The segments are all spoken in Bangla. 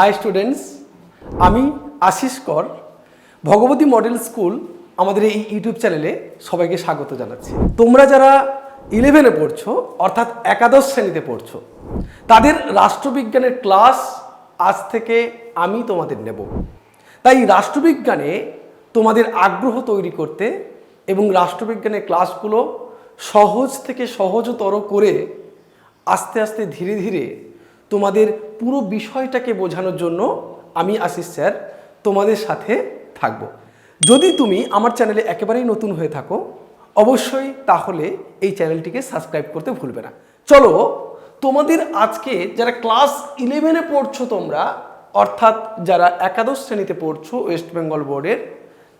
হাই স্টুডেন্টস আমি আশিস কর, ভগবতী মডেল স্কুল আমাদের এই ইউটিউব চ্যানেলে সবাইকে স্বাগত জানাচ্ছি। তোমরা যারা ইলেভেনে পড়ছো, অর্থাৎ একাদশ শ্রেণীতে পড়ছো, তাদের রাষ্ট্রবিজ্ঞানের ক্লাস আজ থেকে আমি তোমাদের নেব। তাই রাষ্ট্রবিজ্ঞানে তোমাদের আগ্রহ তৈরি করতে এবং রাষ্ট্রবিজ্ঞানের ক্লাসগুলো সহজ থেকে সহজতর করে আস্তে আস্তে ধীরে ধীরে তোমাদের পুরো বিষয়টাকে বোঝানোর জন্য আমি আশিস স্যার তোমাদের সাথে থাকব। যদি তুমি আমার চ্যানেলে একেবারেই নতুন হয়ে থাকো, অবশ্যই তাহলে এই চ্যানেলটিকে সাবস্ক্রাইব করতে ভুলবে না। চলো, তোমাদের আজকে যারা ক্লাস ইলেভেনে পড়ছো তোমরা, অর্থাৎ যারা একাদশ শ্রেণীতে পড়ছো ওয়েস্ট বেঙ্গল বোর্ডের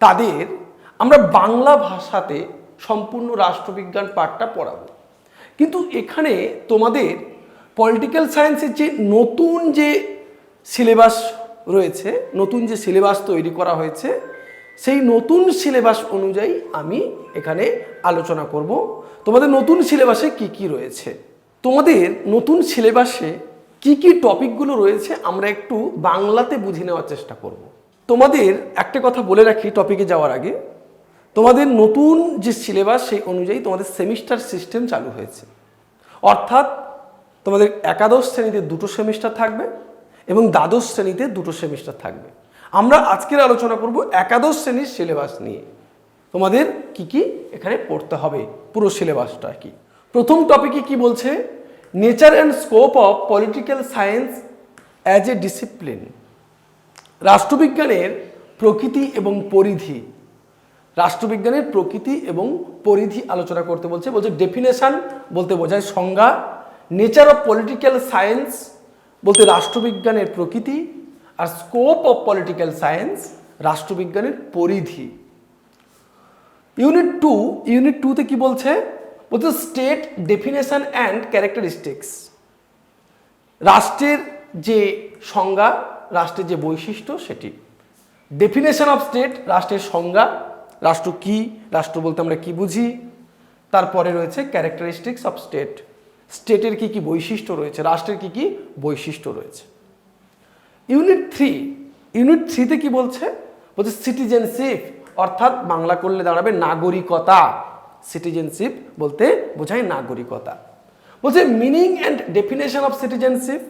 তাদের আমরা বাংলা ভাষাতে সম্পূর্ণ রাষ্ট্রবিজ্ঞান পাঠটা পড়াবো। কিন্তু এখানে তোমাদের পলিটিক্যাল সায়েন্সের যে নতুন যে সিলেবাস রয়েছে, নতুন যে সিলেবাস তৈরি করা হয়েছে, সেই নতুন সিলেবাস অনুযায়ী আমি এখানে আলোচনা করব। তোমাদের নতুন সিলেবাসে কি কি রয়েছে? তোমাদের নতুন সিলেবাসে কি কি টপিকগুলো রয়েছে আমরা একটু বাংলাতে বুঝে নেওয়ার চেষ্টা করব। তোমাদের একটা কথা বলে রাখি টপিকে যাওয়ার আগে। তোমাদের নতুন যে সিলেবাস সেই অনুযায়ী তোমাদের সেমিস্টার সিস্টেম চালু হয়েছে। অর্থাৎ তোমাদের একাদশ শ্রেণীতে দুটো সেমিস্টার থাকবে এবং দ্বাদশ শ্রেণীতে দুটো সেমিস্টার থাকবে। আমরা আজকের আলোচনা করব একাদশ শ্রেণির সিলেবাস নিয়ে। তোমাদের কি কি এখানে পড়তে হবে? পুরো সিলেবাসটা কি। প্রথম টপিকে কি বলছে? Nature and scope of political science as a discipline রাষ্ট্রবিজ্ঞানের প্রকৃতি এবং পরিধি। রাষ্ট্রবিজ্ঞানের প্রকৃতি এবং পরিধি আলোচনা করতে বলছে। বলছে ডেফিনেশন বলতে বোঝায় সংজ্ঞা নেচার অফ পলিটিক্যাল সায়েন্স বলতে রাষ্ট্রবিজ্ঞানের প্রকৃতি আর স্কোপ অফ পলিটিক্যাল সায়েন্স রাষ্ট্রবিজ্ঞানের পরিধি ইউনিট টু ইউনিট টুতে কি বলছে বলছে স্টেট ডেফিনেশন অ্যান্ড ক্যারেক্টারিস্টিক্স রাষ্ট্রের যে সংজ্ঞা রাষ্ট্রের যে বৈশিষ্ট্য সেটি ডেফিনেশন অফ স্টেট রাষ্ট্রের সংজ্ঞা রাষ্ট্র কি রাষ্ট্র বলতে আমরা কি বুঝি তারপরে রয়েছে ক্যারেক্টারিস্টিক্স অফ স্টেট স্টেটের কি কি বৈশিষ্ট্য রয়েছে? রাষ্ট্রের কি কি বৈশিষ্ট্য রয়েছে? ইউনিট থ্রি, ইউনিট থ্রিতে কি বলছে? বলছে সিটিজেনশিপ, অর্থাৎ বাংলা করলে দাঁড়াবে নাগরিকতা। সিটিজেনশিপ বলতে বোঝায় নাগরিকতা। বলছে meaning and definition of citizenship,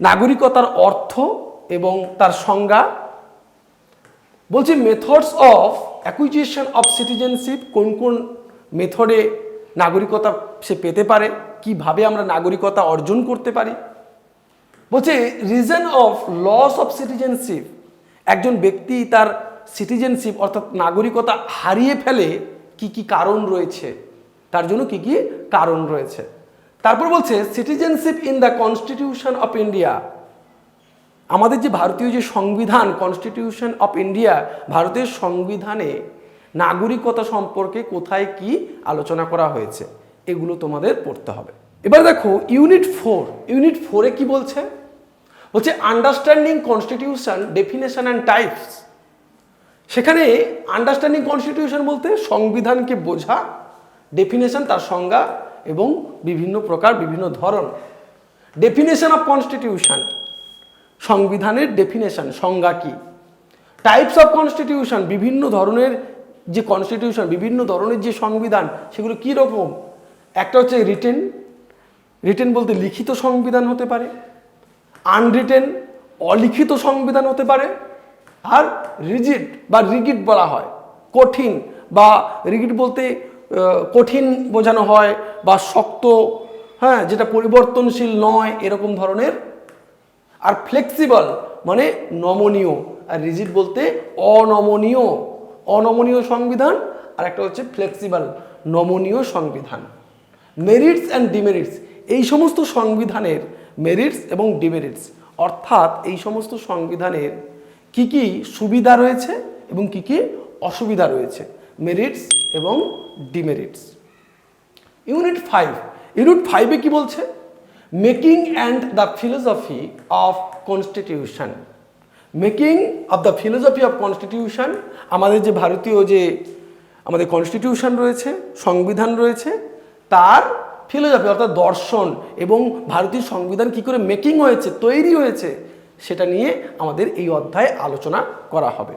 নাগরিকতার অর্থ এবং তার সংজ্ঞা। বলছে methods of acquisition of citizenship কোন কোন মেথডে নাগরিকতা সে পেতে পারে, কীভাবে আমরা নাগরিকতা অর্জন করতে পারি? বলছে reason of loss of citizenship একজন ব্যক্তি তার সিটিজেনশিপ অর্থাৎ নাগরিকতা হারিয়ে ফেলে কি কি কারণ রয়েছে? তার জন্য কি কি কারণ রয়েছে? তারপর বলছে citizenship in the constitution of India আমাদের যে ভারতীয় যে সংবিধান কনস্টিটিউশন অফ ইন্ডিয়া ভারতের সংবিধানে নাগরিকতা সম্পর্কে কোথায় কি আলোচনা করা হয়েছে, এগুলো তোমাদের পড়তে হবে। এবার দেখো ইউনিট ফোর ইউনিট ফোরে কি বলছে? বলছে understanding constitution definition and types সেখানে আন্ডারস্ট্যান্ডিং কনস্টিটিউশন বলতে সংবিধানকে বোঝা ডেফিনেশন তার সংজ্ঞা এবং বিভিন্ন প্রকার, বিভিন্ন ধরন। ডেফিনেশন অফ কনস্টিটিউশন সংবিধানের ডেফিনেশন সংজ্ঞা কি? টাইপস অফ কনস্টিটিউশন বিভিন্ন ধরনের যে কনস্টিটিউশন বিভিন্ন ধরনের যে সংবিধান, সেগুলো কী রকম একটা হচ্ছে রিটেন রিটেন বলতে লিখিত সংবিধান হতে পারে আনরিটেন অলিখিত সংবিধান হতে পারে, আর রিজিড বা রিগিড বলা হয়, কঠিন বা রিগিড বলতে কঠিন বোঝানো হয় বা শক্ত হ্যাঁ যেটা পরিবর্তনশীল নয়, এরকম ধরনের। আর ফ্লেক্সিবল মানে নমনীয়, আর রিজিড বলতে অনমনীয়। অনমনীয় সংবিধান আর একটা হচ্ছে ফ্লেক্সিবল নমনীয় সংবিধান। মেরিটস অ্যান্ড ডিমেরিটস এই সমস্ত সংবিধানের মেরিটস এবং ডিমেরিটস অর্থাৎ এই সমস্ত সংবিধানের কি কি সুবিধা রয়েছে এবং কি কি অসুবিধা রয়েছে মেরিটস এবং ডিমেরিটস ইউনিট ফাইভ ইউনিট ফাইভে কি বলছে? Making and the philosophy of constitution making of the philosophy of constitution আমাদের যে ভারতীয় যে, আমাদের কনস্টিটিউশন রয়েছে, সংবিধান রয়েছে, তার ফিলোসফি অর্থাৎ দর্শন এবং ভারতীয় সংবিধান কি করে মেকিং হয়েছে, তৈরি হয়েছে, সেটা নিয়ে আমাদের এই অধ্যায়ে আলোচনা করা হবে।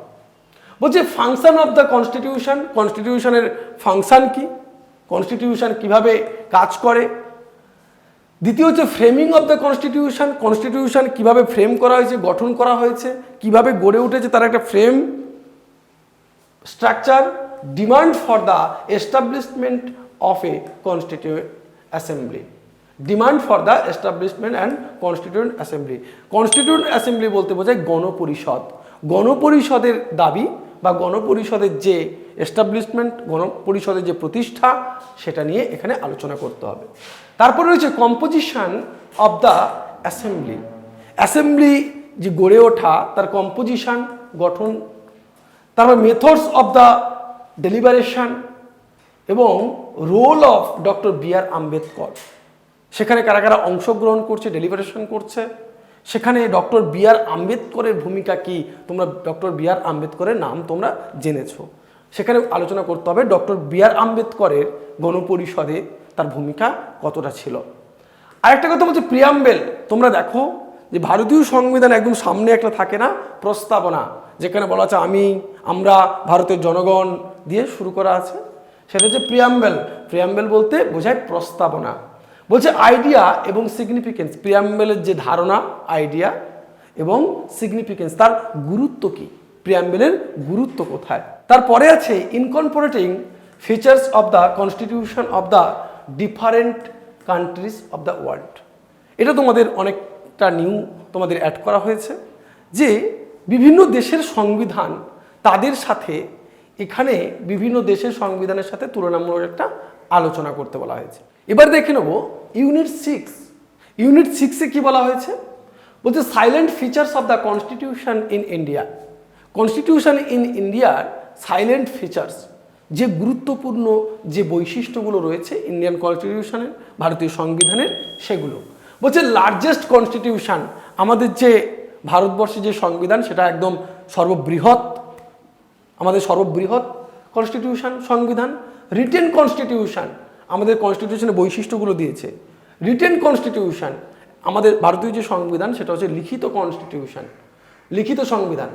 বলছে ফাংশন অফ দ্য কনস্টিটিউশন কনস্টিটিউশনের ফাংশন কি? কনস্টিটিউশন কীভাবে কাজ করে? দ্বিতীয় হচ্ছে framing of the constitution constitution কীভাবে ফ্রেম করা হয়েছে, গঠন করা হয়েছে, কীভাবে গড়ে উঠেছে তার একটা frame structure demand for the establishment of a constituent assembly demand for the establishment and constituent assembly constituent assembly বলতে বোঝায় গণপরিষদ। গণপরিষদের দাবি বা গণপরিষদের যে এস্টাবলিশমেন্ট গণপরিষদের যে প্রতিষ্ঠা, সেটা নিয়ে এখানে আলোচনা করতে হবে। তারপরে রয়েছে composition of the assembly assembly যে গড়ে ওঠা, তার কম্পোজিশন গঠন, তারপর মেথডস অফ দ্য ডেলিভারেশন এবং role of doctor B R Ambedkar সেখানে কারা কারা অংশগ্রহণ করছে ডেলিভারেশন করছে? সেখানে ডক্টর বি আর আম্বেদকরের ভূমিকা কি? তোমরা ডক্টর বি আর আম্বেদকরের নাম তোমরা জেনেছো। সেখানে আলোচনা করতে হবে ডক্টর বি আর আম্বেদকরের গণপরিষদে তার ভূমিকা কতটা ছিল। আরেকটা কথা বলছে, প্রিয়াম্বেল, তোমরা দেখো যে ভারতীয় সংবিধান একদম সামনে একটা থাকে না, প্রস্তাবনা, যেখানে বলা আছে, আমি, আমরা, ভারতের জনগণ দিয়ে শুরু করা আছে। সেটা হচ্ছে প্রিয়াম্বেল। প্রিয়াম্বেল বলতে বোঝায় প্রস্তাবনা। বলছে আইডিয়া এবং সিগনিফিকেন্স প্রিয়াম্বেলের যে ধারণা আইডিয়া এবং সিগনিফিকেন্স তার গুরুত্ব কি? প্রিয়াম্বেলের গুরুত্ব কোথায়? তারপরে আছে incorporating features of the constitution of the different countries of the world এটা তোমাদের অনেকটা নিউ তোমাদের অ্যাড করা হয়েছে যে বিভিন্ন দেশের সংবিধান তাদের সাথে এখানে বিভিন্ন দেশের সংবিধানের সাথে তুলনামূলক একটা আলোচনা করতে বলা হয়েছে। এবার দেখে নেব ইউনিট সিক্স ইউনিট সিক্সে কি বলা হয়েছে? বলছে silent features of the constitution in India constitution in ইন্ডিয়ার সাইলেন্ট ফিচার্স যে গুরুত্বপূর্ণ যে বৈশিষ্ট্যগুলো রয়েছে ইন্ডিয়ান কনস্টিটিউশনের ভারতীয় সংবিধানের, সেগুলো। বলছে লার্জেস্ট কনস্টিটিউশন আমাদের যে ভারতবর্ষে যে সংবিধান, সেটা একদম সর্ববৃহৎ, আমাদের সর্ববৃহৎ কনস্টিটিউশন সংবিধান। রিটেন কনস্টিটিউশন আমাদের কনস্টিটিউশনের বৈশিষ্ট্যগুলো দিয়েছে। রিটেন কনস্টিটিউশন আমাদের ভারতীয় যে সংবিধান, সেটা হচ্ছে লিখিত কনস্টিটিউশন লিখিত সংবিধান।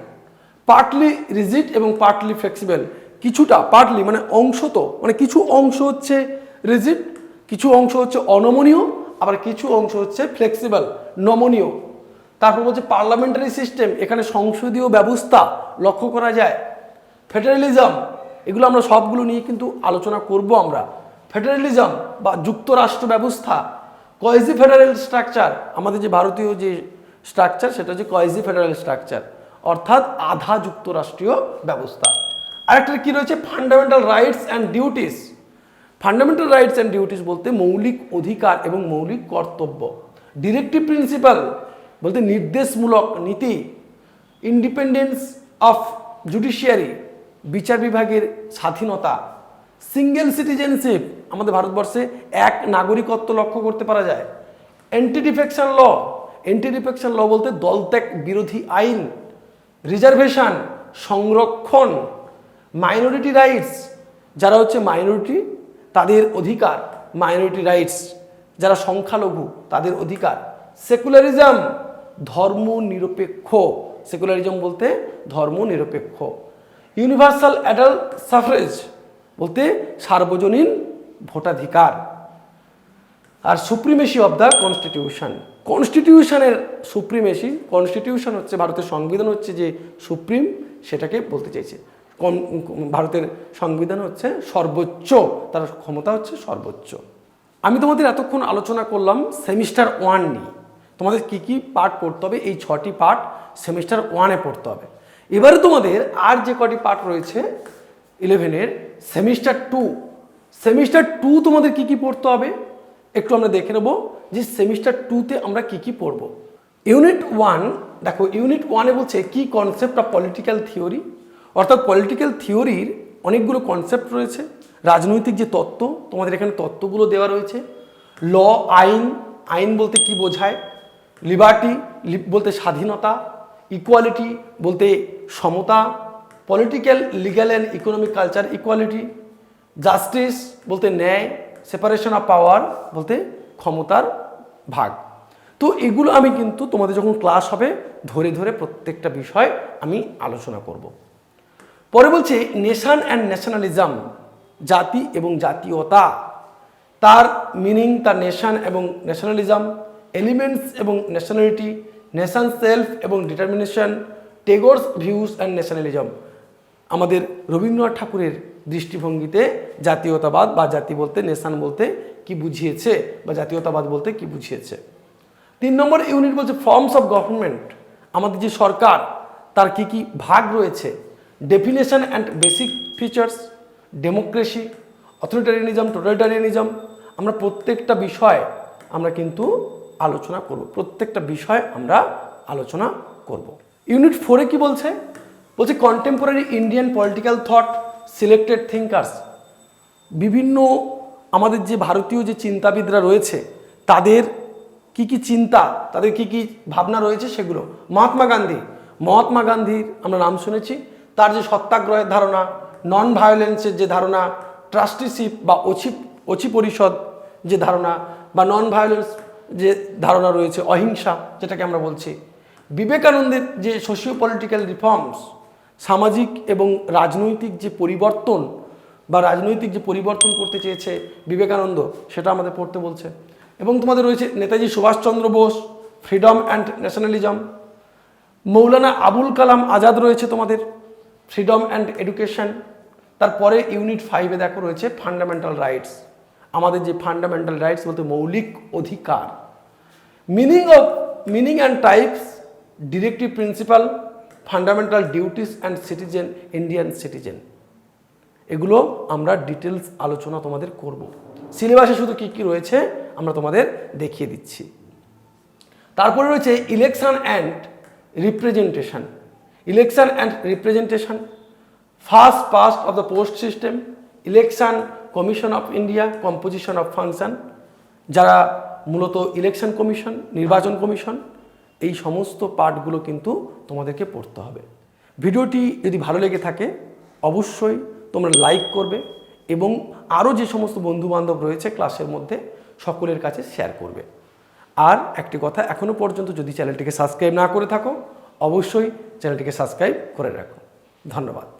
পার্টলি রিজিড এবং পার্টলি ফ্লেক্সিবল কিছুটা পার্টলি মানে অংশ তো মানে কিছু অংশ হচ্ছে রিজিড কিছু অংশ হচ্ছে অনমনীয়, আবার কিছু অংশ হচ্ছে ফ্লেক্সিবল নমনীয়। তারপর হচ্ছে পার্লামেন্টারি সিস্টেম এখানে সংসদীয় ব্যবস্থা লক্ষ্য করা যায়। ফেডারেলিজম এগুলো আমরা সবগুলো নিয়ে কিন্তু আলোচনা করব আমরা। ফেডারেলিজম বা যুক্তরাষ্ট্র ব্যবস্থা, কয়েজি ফেডারেল স্ট্রাকচার, আমাদের যে ভারতীয় যে স্ট্রাকচার, সেটা হচ্ছে কয়েজি ফেডারেল স্ট্রাকচার, অর্থাৎ আধা যুক্তরাষ্ট্রীয় ব্যবস্থা। আরেকটা কী রয়েছে? Fundamental rights and duties fundamental rights and duties বলতে মৌলিক অধিকার এবং মৌলিক কর্তব্য। ডিরেক্টিভ প্রিন্সিপাল বলতে নির্দেশমূলক নীতি। ইন্ডিপেন্ডেন্স অফ জুডিশিয়ারি বিচার বিভাগের স্বাধীনতা। সিঙ্গেল সিটিজেনশিপ আমাদের ভারতবর্ষে এক নাগরিকত্ব লক্ষ্য করতে পারা যায়। Anti defection law anti defection law বলতে দলত্যাগ বিরোধী আইন রিজার্ভেশন সংরক্ষণ মাইনরিটি রাইটস যারা হচ্ছে মাইনরিটি তাদের অধিকার মাইনরিটি রাইটস যারা সংখ্যালঘু, তাদের অধিকার। সেকুলারিজম ধর্ম নিরপেক্ষ সেকুলারিজম বলতে ধর্ম নিরপেক্ষ ইউনিভার্সাল অ্যাডাল্ট সাফরেজ বলতে সার্বজনীন ভোটাধিকার। আর সুপ্রিমেসি অফ দ্য কনস্টিটিউশন কনস্টিটিউশনের সুপ্রিমেসি কনস্টিটিউশন হচ্ছে ভারতের সংবিধান হচ্ছে যে সুপ্রিম সেটাকে বলতে চাইছে। ভারতের সংবিধান হচ্ছে সর্বোচ্চ, তার ক্ষমতা হচ্ছে সর্বোচ্চ। আমি তোমাদের এতক্ষণ আলোচনা করলাম সেমিস্টার ওয়ান নিয়ে। তোমাদের কি কি পার্ট পড়তে হবে, এই ছটি পার্ট সেমিস্টার ওয়ানে পড়তে হবে। এবারে তোমাদের আর যে কটি পার্ট রয়েছে ইলেভেনের সেমিস্টার টু। সেমিস্টার টু তোমাদের কি কি পড়তে হবে? একটু আমরা দেখে নেব যে সেমিস্টার টুতে আমরা কি কি পড়ব। ইউনিট ওয়ান, দেখো ইউনিট ওয়ানে বলছে কি কনসেপ্ট অফ পলিটিক্যাল থিওরি অর্থাৎ পলিটিক্যাল থিওরির অনেকগুলো কনসেপ্ট রয়েছে। রাজনৈতিক যে তত্ত্ব, তোমাদের এখানে তত্ত্বগুলো দেওয়া রয়েছে। ল আইন আইন বলতে কি বোঝায়? লিবার্টি বলতে স্বাধীনতা ইকুয়ালিটি বলতে সমতা political legal and economic culture equality justice বলতে ন্যায় সেপারেশন অফ পাওয়ার বলতে ক্ষমতার ভাগ। তো এগুলো আমি কিন্তু তোমাদের যখন ক্লাস হবে, ধরে ধরে প্রত্যেকটা বিষয় আমি আলোচনা করব। পরে বলছে নেশন অ্যান্ড ন্যাশনালিজম জাতি এবং জাতীয়তা, তার মিনিং তার নেশান এবং ন্যাশনালিজম এলিমেন্টস এবং ন্যাশনালিটি নেশন সেলফ এবং determination Tagore's views and nationalism আমাদের রবীন্দ্রনাথ ঠাকুরের দৃষ্টিভঙ্গিতে জাতীয়তাবাদ বা জাতি বলতে নেশান বলতে কি বুঝিয়েছে বা জাতীয়তাবাদ বলতে কি বুঝিয়েছে। তিন নম্বর ইউনিট বলছে ফর্মস অফ গভর্নমেন্ট আমাদের যে সরকার, তার কি কি ভাগ রয়েছে? Definition and basic features democracy authoritarianism totalitarianism আমরা প্রত্যেকটা বিষয় আমরা কিন্তু আলোচনা করব, প্রত্যেকটা বিষয় আমরা আলোচনা করব। ইউনিট ফোরে কি বলছে? বলছে contemporary Indian political thought selected thinkers বিভিন্ন আমাদের যে ভারতীয় যে চিন্তাবিদরা রয়েছে, তাদের কি কি চিন্তা, তাদের কি কি ভাবনা রয়েছে সেগুলো। মহাত্মা গান্ধী, মহাত্মা গান্ধীর আমরা নাম শুনেছি, তার যে সত্যাগ্রহের ধারণা নন ভায়োলেন্সের যে ধারণা ট্রাস্টিশিপ বা অচি অচি পরিষদ যে ধারণা বা নন ভায়োলেন্স যে ধারণা রয়েছে, অহিংসা, যেটাকে আমরা বলছি। বিবেকানন্দের যে সোশিও পলিটিক্যাল রিফর্মস সামাজিক এবং রাজনৈতিক যে পরিবর্তন বা রাজনৈতিক যে পরিবর্তন করতে চেয়েছে বিবেকানন্দ, সেটা আমাদের পড়তে বলছে। এবং তোমাদের রয়েছে Netaji Subhashchandra Bose freedom and nationalism Maulana Abul Kalam Azad রয়েছে তোমাদের ফ্রিডম অ্যান্ড এডুকেশন তারপরে ইউনিট ফাইভে দেখো রয়েছে ফান্ডামেন্টাল রাইটস আমাদের যে ফান্ডামেন্টাল রাইটস বলতে মৌলিক অধিকার। Meaning of meaning and types directive principal fundamental duties and citizen Indian citizen এগুলো আমরা ডিটেলস আলোচনা তোমাদের করব। সিলেবাসে শুধু কি কি রয়েছে আমরা তোমাদের দেখিয়ে দিচ্ছি। তারপরে রয়েছে election and representation election and representation first past of the post system election commission of India composition of function যারা মূলত ইলেকশন কমিশন নির্বাচন কমিশন এই সমস্ত পাঠগুলো কিন্তু তোমাদেরকে পড়তে হবে। ভিডিওটি যদি ভালো লেগে থাকে, অবশ্যই তোমরা লাইক করবে এবং আরও যে সমস্ত বন্ধুবান্ধব রয়েছে ক্লাসের মধ্যে, সকলের কাছে শেয়ার করবে। আর একটি কথা এখনও পর্যন্ত যদি চ্যানেলটিকে সাবস্ক্রাইব না করে থাকো, অবশ্যই চ্যানেলটিকে সাবস্ক্রাইব করে রাখো। ধন্যবাদ।